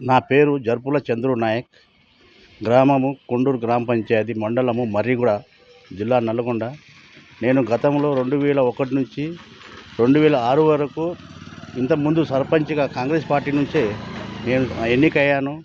నా పేరు జర్పుల చంద్రు నాయక్. గ్రామము కొండూరు గ్రామ పంచాయతీ మండలము మర్రిగూడ జిల్లా నల్గొండ నేను గతంలో రెండు వేల ఒకటి నుంచి రెండు వేల ఆరు వరకు ఇంతకుముందు సర్పంచ్గా కాంగ్రెస్ పార్టీ నుంచే నేను ఎన్నికయ్యాను.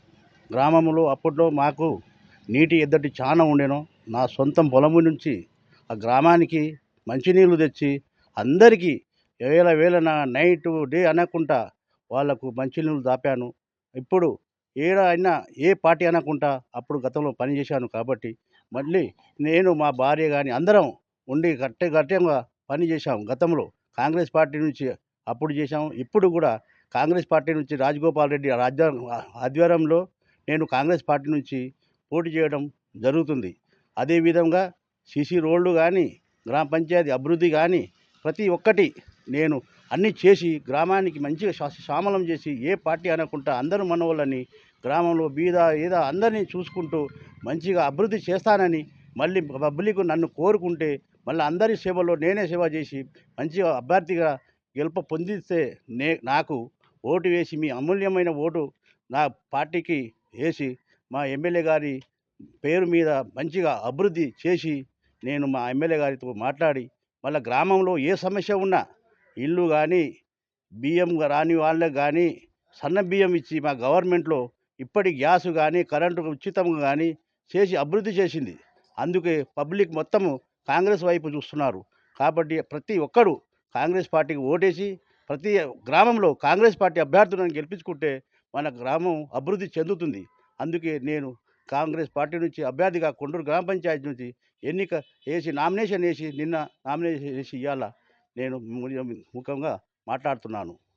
గ్రామంలో అప్పట్లో మాకు నీటి ఎద్దడి చాలా ఉండేను. నా సొంతం పొలము నుంచి ఆ గ్రామానికి మంచినీళ్ళు తెచ్చి అందరికీ వేల వేల నా నైట్ డే అనకుండా వాళ్ళకు మంచినీళ్ళు దాపాను. ఇప్పుడు ఏడ అయినా ఏ పార్టీ అనకుండా అప్పుడు గతంలో పనిచేశాను కాబట్టి మళ్ళీ నేను మా భార్య కానీ అందరం ఉండి గట్టి గట్టిగా పని గతంలో. కాంగ్రెస్ పార్టీ నుంచి అప్పుడు చేశాం. ఇప్పుడు కూడా కాంగ్రెస్ పార్టీ నుంచి రాజగోపాల్ రెడ్డి రాజ్య ఆధ్వర్యంలో నేను కాంగ్రెస్ పార్టీ నుంచి పోటీ చేయడం జరుగుతుంది. అదేవిధంగా సిసి రోడ్లు కానీ గ్రామ పంచాయతీ అభివృద్ధి కానీ ప్రతి ఒక్కటి నేను అన్నీ చేసి గ్రామానికి మంచిగా శా చేసి ఏ పార్టీ అనకుండా అందరూ మనవాళ్ళని గ్రామంలో బీద ఏదో అందరినీ చూసుకుంటూ మంచిగా అభివృద్ధి చేస్తానని మళ్ళీ పబ్లిక్ నన్ను కోరుకుంటే మళ్ళీ అందరి సేవలో నేనే సేవ చేసి మంచిగా అభ్యర్థిగా గెలుప పొందిస్తే నే నాకు ఓటు వేసి మీ అమూల్యమైన ఓటు నా పార్టీకి వేసి మా ఎమ్మెల్యే గారి పేరు మీద మంచిగా అభివృద్ధి చేసి నేను మా ఎమ్మెల్యే గారితో మాట్లాడి మళ్ళీ గ్రామంలో ఏ సమస్య ఉన్నా ఇల్లు కానీ బియ్యం రాని వాళ్ళకి కానీ సన్న బియ్యం ఇచ్చి మా గవర్నమెంట్లో ఇప్పటి గ్యాస్ కానీ కరెంటు ఉచితంగా కానీ చేసి అభివృద్ధి చేసింది. అందుకే పబ్లిక్ మొత్తము కాంగ్రెస్ వైపు చూస్తున్నారు. కాబట్టి ప్రతి ఒక్కరూ కాంగ్రెస్ పార్టీకి ఓటేసి ప్రతి గ్రామంలో కాంగ్రెస్ పార్టీ అభ్యర్థులను గెలిపించుకుంటే మన గ్రామం అభివృద్ధి చెందుతుంది. అందుకే నేను కాంగ్రెస్ పార్టీ నుంచి అభ్యర్థిగా కొండూరు గ్రామ పంచాయతీ నుంచి ఎన్నిక వేసి నామినేషన్ వేసి నిన్న నామినేషన్ వేసి ఇవాళ నేను ముఖ్యంగా మాట్లాడుతున్నాను.